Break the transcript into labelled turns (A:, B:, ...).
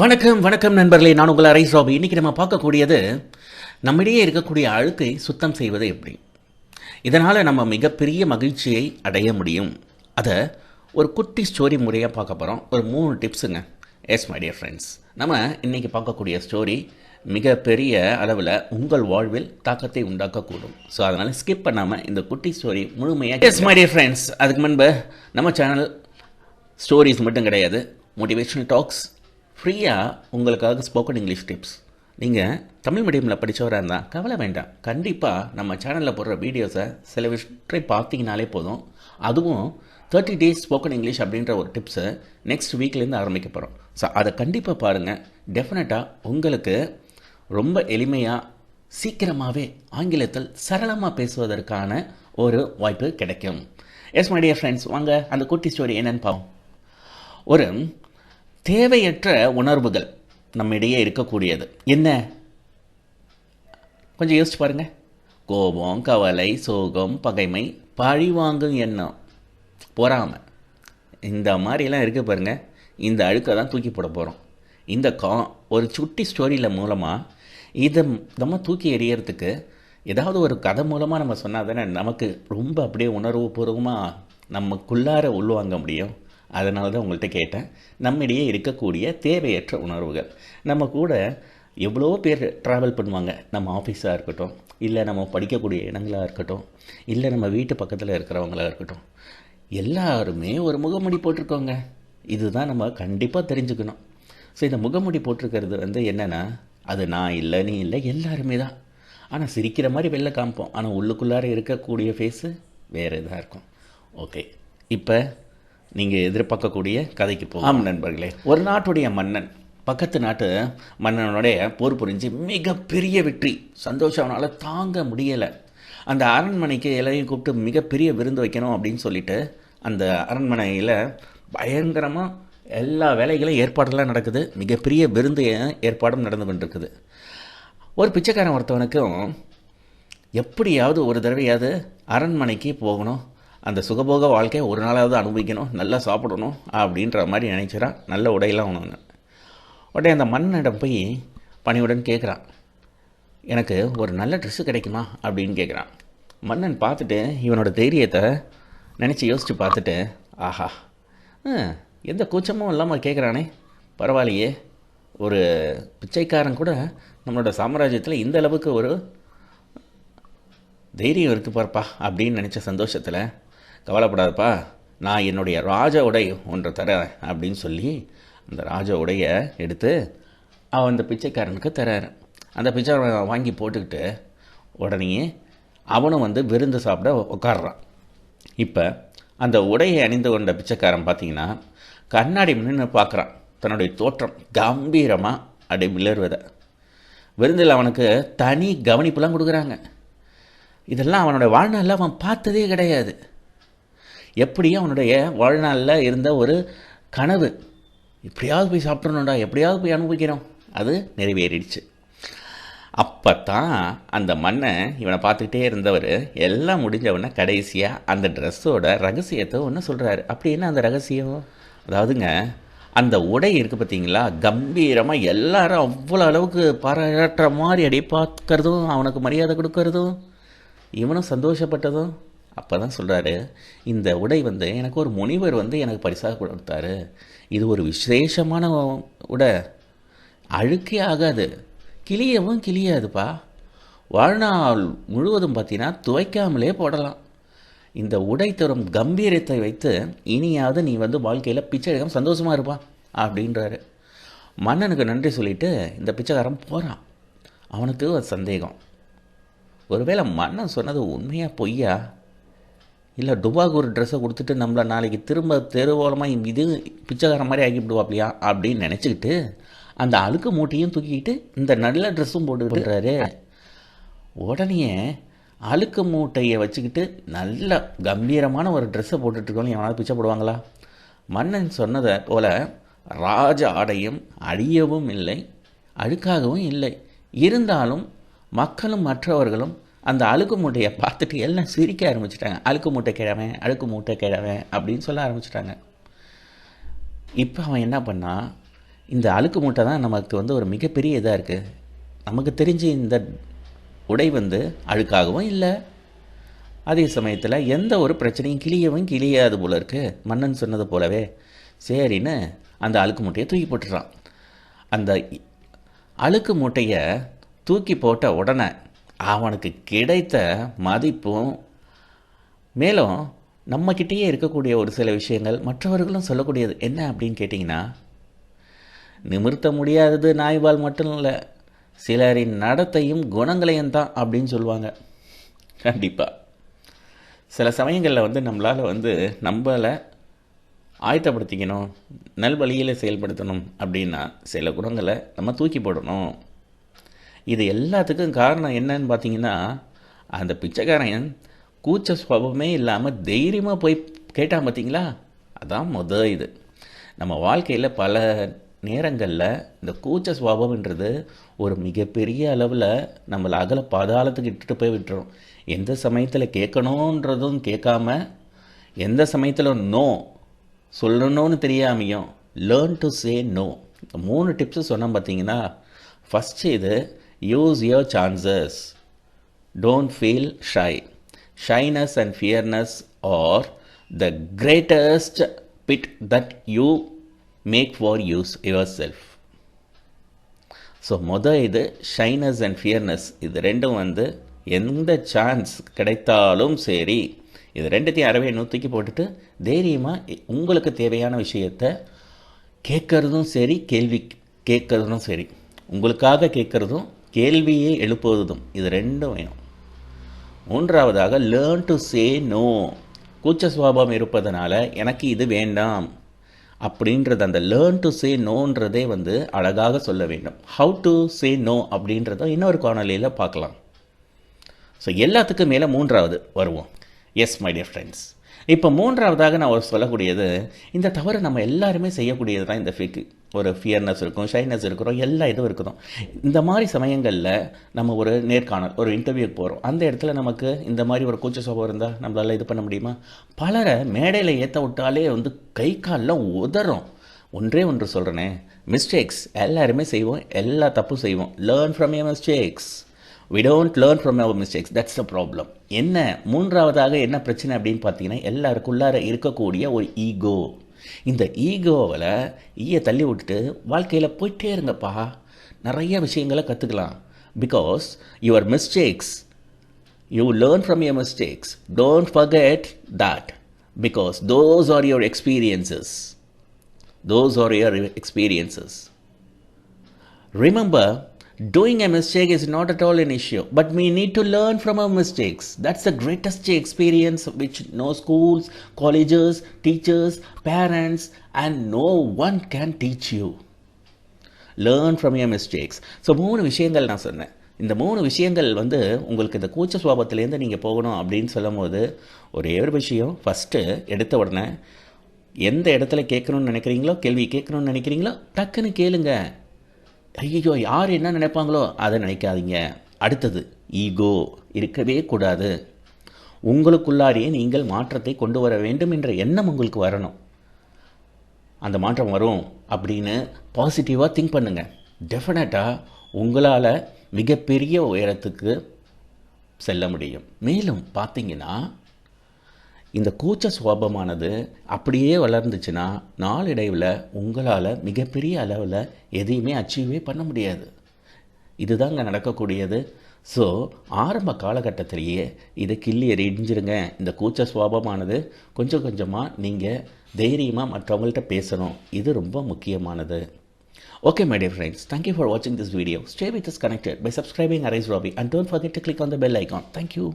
A: வணக்கம் வணக்கம் நண்பர்களே. நான் உங்கள் அரை ராபி இன்றைக்கி நம்ம பார்க்கக்கூடியது நம்மிடையே இருக்கக்கூடிய அழுக்கை சுத்தம் செய்வது எப்படி? இதனால் நம்ம மிகப்பெரிய மகிழ்ச்சியை அடைய முடியும். அதை ஒரு குட்டி ஸ்டோரி முறையாக பார்க்க போகிறோம் ஒரு மூணு டிப்ஸுங்க எஸ் மை டியர் ஃப்ரெண்ட்ஸ் நம்ம இன்றைக்கி பார்க்கக்கூடிய ஸ்டோரி மிகப்பெரிய அளவில் உங்கள் வாழ்வில் தாக்கத்தை உண்டாக்கக்கூடும். ஸோ அதனால் ஸ்கிப் பண்ணாமல் இந்த குட்டி ஸ்டோரி முழுமையாக எஸ் மை டியர் ஃப்ரெண்ட்ஸ் அதுக்கு முன்பு நம்ம சேனல் ஸ்டோரிஸ் மட்டும் கிடையாது. மோட்டிவேஷனல் டாக்ஸ் ஃப்ரீயாக உங்களுக்காக ஸ்போக்கன் இங்கிலீஷ் டிப்ஸ் நீங்கள் தமிழ் மீடியமில் படித்தவராக இருந்தால் கவலை வேண்டாம். கண்டிப்பாக நம்ம சேனலில் போடுற வீடியோஸை சில விஷயத்தை பார்த்தீங்கனாலே போதும். அதுவும் தேர்ட்டி டேஸ் ஸ்போக்கன் இங்கிலீஷ் அப்படின்ற ஒரு டிப்ஸை நெக்ஸ்ட் வீக்லேருந்து ஆரம்பிக்க போகிறோம் ஸோ அதை கண்டிப்பாக பாருங்கள் டெஃபினட்டாக உங்களுக்கு ரொம்ப எளிமையாக சீக்கிரமாகவே ஆங்கிலத்தில் சரளமாக பேசுவதற்கான ஒரு வாய்ப்பு கிடைக்கும். எஸ் மை டியர் ஃப்ரெண்ட்ஸ் வாங்க அந்த குட்டி ஸ்டோரி என்னென்னு பார்ப்போம் ஒரு தேவையற்ற உணர்வுகள் நம்மிடையே இருக்கக்கூடியது. என்ன? கொஞ்சம் யோசிச்சு பாருங்க. கோபம் கவலை சோகம் பகைமை பழிவாங்கும் எண்ணம். பொறாமை. இந்த மாதிரிலாம் இருக்குது பாருங்க. இந்த அழுக்கை தான் தூக்கி போட போகிறோம் இந்த கா ஒரு சுட்டி ஸ்டோரியில் மூலமாக இதை நம்ம தூக்கி எறியறதுக்கு ஏதாவது ஒரு கதை மூலமாக நம்ம சொன்னால் தானே நமக்கு ரொம்ப அப்படியே உணர்வுபூர்வமாக நமக்குள்ளார உள்வாங்க முடியும். அதனால தான் உங்கள்கிட்ட கேட்டேன். நம்மிடையே இருக்கக்கூடிய தேவையற்ற உணர்வுகள். நம்ம கூட எவ்வளோ பேர் ட்ராவல் பண்ணுவாங்க. நம்ம ஆஃபீஸாக இருக்கட்டும் இல்லை நம்ம படிக்கக்கூடிய இடங்களாக இருக்கட்டும் இல்லை நம்ம வீட்டு பக்கத்தில் இருக்கிறவங்களா இருக்கட்டும் எல்லாருமே ஒரு முகமுடி போட்டிருக்கோங்க. இதுதான் நம்ம கண்டிப்பாக தெரிஞ்சுக்கணும். ஸோ இந்த முகமுடி போட்டிருக்கிறது வந்து என்னென்னா அது நான் இல்லை நீ இல்லை எல்லாருமே தான். ஆனால் சிரிக்கிற மாதிரி வெளில காமிப்போம். ஆனால் உள்ளுக்குள்ளார இருக்கக்கூடிய ஃபேஸு வேறு இதாக இருக்கும். ஓகே இப்போ நீங்கள் எதிர்பார்க்கக்கூடிய கதைக்கு போகும் ஆம். நண்பர்களே. ஒரு நாட்டுடைய மன்னன் பக்கத்து நாட்டு மன்னனுடைய போர் புரிஞ்சு மிகப்பெரிய வெற்றி சந்தோஷம் அவனால் தாங்க முடியலை. அந்த அரண்மனைக்கு எல்லாரையும் கூப்பிட்டு மிகப்பெரிய விருந்து வைக்கணும் அப்படின்னு சொல்லிட்டு அந்த அரண்மனையில் பயங்கரமாக எல்லா வேலைகளும் ஏற்பாடெல்லாம் நடக்குது. மிகப்பெரிய விருந்து ஏற்பாடும் நடந்து கொண்டிருக்குது. ஒரு பிச்சைக்காரன் ஒருத்தவனுக்கும் எப்படியாவது ஒரு தடவையாவது அரண்மனைக்கு போகணும். அந்த சுகபோக வாழ்க்கையை ஒரு நாளாவது அனுபவிக்கணும் நல்லா சாப்பிடணும் அப்படின்ற மாதிரி நினைச்சிடான் நல்ல உடையெல்லாம் உணவு உடனே அந்த மன்னனிடம் போய் பணியுடன் கேட்குறான் எனக்கு ஒரு நல்ல ட்ரெஸ்ஸு கிடைக்குமா அப்படின்னு கேட்குறான் மன்னன் பார்த்துட்டு இவனோட தைரியத்தை நினச்சி யோசித்து பார்த்துட்டு ஆஹா ஆ, எந்த கூச்சமும் இல்லாமல் கேட்குறானே பரவாயில்லையே ஒரு பிச்சைக்காரன் கூட நம்மளோட சாம்ராஜ்யத்தில் இந்த அளவுக்கு ஒரு தைரியம் இருக்கு பார்ப்பா அப்படின்னு நினச்ச சந்தோஷத்தில் கவலைப்படாதப்பா. நான் என்னுடைய ராஜ உடை ஒன்றை தரேன் அப்படின்னு சொல்லி அந்த ராஜ உடையை எடுத்து அவன் அந்த பிச்சைக்காரனுக்கு தராரு. அந்த பிச்சைக்காரன் வாங்கி போட்டுக்கிட்டு உடனே அவனும் வந்து விருந்து சாப்பிட உட்காடுறான் இப்போ அந்த உடையை அணிந்து கொண்ட பிச்சைக்காரன் பார்த்தீங்கன்னா கண்ணாடி நின்று பார்க்குறான் தன்னுடைய தோற்றம் கம்பீரமாக அப்படி மிளர்வதை. விருந்தில் அவனுக்கு தனி கவனிப்புலாம் கொடுக்குறாங்க. இதெல்லாம் அவனோட வாழ்நாளில் அவன் பார்த்ததே கிடையாது. எப்படியும் அவனுடைய வாழ்நாளில் இருந்த ஒரு கனவு. எப்படியாவது போய் சாப்பிட்றணும்டா எப்படியாவது போய் அனுபவிக்கிறோம். அது நிறைவேறிடுச்சு. அப்போ தான் அந்த மண்ணை இவனை பார்த்துக்கிட்டே இருந்தவர் எல்லாம் முடிஞ்சவொடனே கடைசியாக அந்த ட்ரெஸ்ஸோட ரகசியத்தை ஒன்று சொல்கிறாரு அப்படி என்ன அந்த ரகசியம்? அதாவதுங்க அந்த உடை இருக்குது பார்த்தீங்களா கம்பீரமாக எல்லாரும் அவ்வளோ அளவுக்கு பாராட்டுற மாதிரி அடி பார்க்கறதும் அவனுக்கு மரியாதை கொடுக்கறதும் இவனும் சந்தோஷப்பட்டதும் அப்போ தான் சொல்கிறாரு இந்த உடை வந்து எனக்கு ஒரு முனிவர் வந்து எனக்கு பரிசாக கொடுத்தாரு. இது ஒரு விசேஷமான உடை. அழுக்கே ஆகாது. கிளியவும் கிளியாதுப்பா. வாழ்நாள் முழுவதும் பார்த்தீங்கன்னா துவைக்காமலே போடலாம். இந்த உடை தரும் கம்பீரத்தை வைத்து இனியாவது நீ வந்து வாழ்க்கையில் பிச்சை எடுக்காம சந்தோஷமாக இருப்பான் அப்படின்றாரு. மன்னனுக்கு நன்றி சொல்லிட்டு இந்த பிச்சைக்காரன் போகிறான் அவனுக்கு ஒரு சந்தேகம். ஒருவேளை மன்னன் சொன்னது உண்மையாக பொய்யா? இல்லை டுபாக்கு ஒரு ட்ரெஸ்ஸை கொடுத்துட்டு நம்மளை நாளைக்கு திரும்ப தெருவோலமாக இது பிச்சைக்காரன் மாதிரி ஆக்கிவிடுவாப்லையா அப்படின்னு நினச்சிக்கிட்டு அந்த அழுக்கு மூட்டையும் தூக்கிக்கிட்டு இந்த நல்ல ட்ரெஸ்ஸும் போட்டுக்கிட்டுறாரு உடனே அழுக்கு மூட்டையை வச்சுக்கிட்டு நல்ல கம்பீரமான ஒரு ட்ரெஸ்ஸை போட்டுட்ருக்கோம் எவனாவது பிச்சை போடுவாங்களா? மன்னன் சொன்னதை போல ராஜ ஆடையும் அழியவும் இல்லை அழுக்காகவும் இல்லை. இருந்தாலும் மக்களும் மற்றவர்களும் அந்த அழுக்கு மூட்டையை பார்த்துட்டு எல்லாம் சிரிக்க ஆரம்பிச்சிட்டாங்க. அழுக்கு மூட்டை கிழவன் அழுக்கு மூட்டை கிழவன் அப்படின்னு சொல்ல ஆரம்பிச்சிட்டாங்க. இப்போ அவன் என்ன பண்ணான் இந்த அழுக்கு மூட்டை தான் நமக்கு வந்து ஒரு மிகப்பெரிய இதாக இருக்குது நமக்கு தெரிஞ்சு இந்த உடை வந்து அழுக்காகவும் இல்லை. அதே சமயத்தில் எந்த ஒரு பிரச்சனையும் கிளியவும் கிளியாது போல இருக்குது மன்னன் சொன்னது போலவே. சரின்னு அந்த அழுக்கு மூட்டையை தூக்கி போட்டுறான் அந்த அழுக்கு மூட்டையை தூக்கி போட்ட உடனே அவனுக்கு கிடைத்த மதிப்பும் மேலும் நம்மக்கிட்டேயே இருக்கக்கூடிய ஒரு சில விஷயங்கள் மற்றவர்களும் சொல்லக்கூடியது என்ன அப்படின்னு கேட்டிங்கன்னா நிமிர்த்த முடியாதது நாய்வால் மட்டும் இல்லை சிலரின் நடத்தையும் குணங்களையும் தான் அப்படின்னு சொல்லுவாங்க. கண்டிப்பாக சில சமயங்களில் வந்து நம்மளால் வந்து நம்மளை ஆயத்தப்படுத்திக்கணும் நல்வழியில் செயல்படுத்தணும் அப்படின்னா சில குணங்களை நம்ம தூக்கி போடணும். இது எல்லாத்துக்கும் காரணம் என்னன்னு பார்த்தீங்கன்னா அந்த பிச்சைக்காரன் கூச்ச சுவாபமே இல்லாமல் தைரியமாக போய் கேட்டான் பார்த்தீங்களா? அதான் முத இது. நம்ம வாழ்க்கையில் பல நேரங்களில் இந்த கூச்ச சுவாபம்ன்றது ஒரு மிகப்பெரிய அளவில் நம்மளை அகல பாதாளத்துக்கு இட்டுட்டு போய் விட்டுரும். எந்த சமயத்தில் கேட்கணுன்றதும் கேட்காம எந்த சமயத்தில் நோ சொல்லணும்னு தெரியாமையும் லேர்ன் டு சே நோ இந்த மூணு டிப்ஸு சொன்னோம் பார்த்தீங்கன்னா ஃபஸ்ட்டு இது use your chances don't feel shy shyness and fearness are the greatest bit that you make for use yourself so மொதல் இது ஷைனஸ் அண்ட் ஃபியர்னஸ் இது ரெண்டும் வந்து எந்த சான்ஸ் கிடைத்தாலும் சரி இது ரெண்டுத்தையும் அறவே நூற்றிக்கு போட்டுட்டு தைரியமாக உங்களுக்கு தேவையான விஷயத்த கேட்கறதும் சரி கேள்வி கேட்கறதும் சரி உங்களுக்காக கேட்குறதும் கேள்வியை எழுப்புவதும் இது ரெண்டும் வேணும். மூன்றாவதாக லேர்ன் டு சே நோ கூச்ச சுவாபம் இருப்பதனால எனக்கு இது வேண்டாம் அப்படின்றது அந்த லேர்ன் டு சே நோன்றதே வந்து அழகாக சொல்ல வேண்டும். ஹவு டு சே நோ அப்படின்றத இன்னொரு காணொலியில் பார்க்கலாம். ஸோ எல்லாத்துக்கும் மேலே மூன்றாவது வருவோம். எஸ் மை டியர் ஃப்ரெண்ட்ஸ் இப்போ மூன்றாவதாக நான் ஒரு சொல்லக்கூடியது இந்த தவறு நம்ம எல்லாருமே செய்யக்கூடியது தான் இந்த ஃபிக் ஒரு ஃபியர்னஸ் இருக்கும் ஷைனஸ் இருக்கிறோம் எல்லா இதுவும் இருக்கணும் இந்த மாதிரி சமயங்களில் நம்ம ஒரு நேர்காணல் ஒரு இன்டர்வியூக்கு போகிறோம் அந்த இடத்துல நமக்கு இந்த மாதிரி ஒரு கூச்ச சோபம் இருந்தால் நம்மளால் இது பண்ண முடியுமா? பலரை மேடையில் ஏற்ற விட்டாலே வந்து கை காலில் உதறும். ஒன்றே ஒன்று சொல்கிறேனே மிஸ்டேக்ஸ் எல்லாருமே செய்வோம் எல்லா தப்பும் செய்வோம். Learn from your mistakes we don't learn from our mistakes that's the problem என்ன? மூன்றாவதாக என்ன பிரச்சனை அப்படின்னு பார்த்தீங்கன்னா எல்லாருக்குள்ளார இருக்கக்கூடிய ஒரு ஈகோ இந்த ஈகோவில் ஈயை தள்ளி விட்டுட்டு வாழ்க்கையில் போயிட்டே இருங்கப்பா. நிறைய விஷயங்களை கற்றுக்கலாம் because your mistakes you learn from your mistakes don't forget that because those are your experiences those are your experiences remember doing a mistake is not at all an issue, but we need to learn from our mistakes. That's the greatest experience which no schools, colleges, teachers, parents, and no one can teach you. Learn from your mistakes so மூணு விஷயங்கள் நான் சொன்னேன் இந்த மூணு விஷயங்கள் வந்து உங்களுக்கு இந்த கூச்ச சுவாபத்துலேருந்து நீங்கள் போகணும் அப்படின்னு சொல்லும் போது ஒரே ஒரு விஷயம் ஃபஸ்ட்டு எடுத்த உடனே எந்த இடத்துல கேட்கணும்னு நினைக்கிறீங்களோ கேள்வி கேட்கணும்னு நினைக்கிறீங்களோ டக்குன்னு கேளுங்கள் ஐயோ யார் என்ன நினைப்பாங்களோ அதை நினைக்காதீங்க. அடுத்தது ஈகோ. இருக்கவே கூடாது. உங்களுக்குள்ளாரியே நீங்கள் மாற்றத்தை கொண்டு வர வேண்டும் என்ற எண்ணம் உங்களுக்கு வரணும். அந்த மாற்றம் வரும் அப்படின்னு பாசிட்டிவாக திங்க் பண்ணுங்கள் டெஃபினட்டாக உங்களால் மிகப்பெரிய உயரத்துக்கு செல்ல முடியும். மேலும் பார்த்தீங்கன்னா இந்த கூச்ச சுவாபமானது அப்படியே வளர்ந்துச்சுன்னா நாளடைவில் உங்களால் மிகப்பெரிய அளவில் எதையுமே அச்சீவே பண்ண முடியாது இதுதாங்க நடக்கக்கூடியது ஸோ ஆரம்ப காலகட்டத்திலேயே இதை கிள்ளி எறிஞ்சிருங்க இந்த கூச்ச சுவாபமானது கொஞ்சம் கொஞ்சமாக நீங்கள் தைரியமாக மற்றவங்கள்ட்ட பேசணும் இது ரொம்ப முக்கியமானது Okay, my dear friends, thank you for watching this video. Stay with us connected by subscribing Arise Robbie and don't forget to click on the bell icon. Thank you.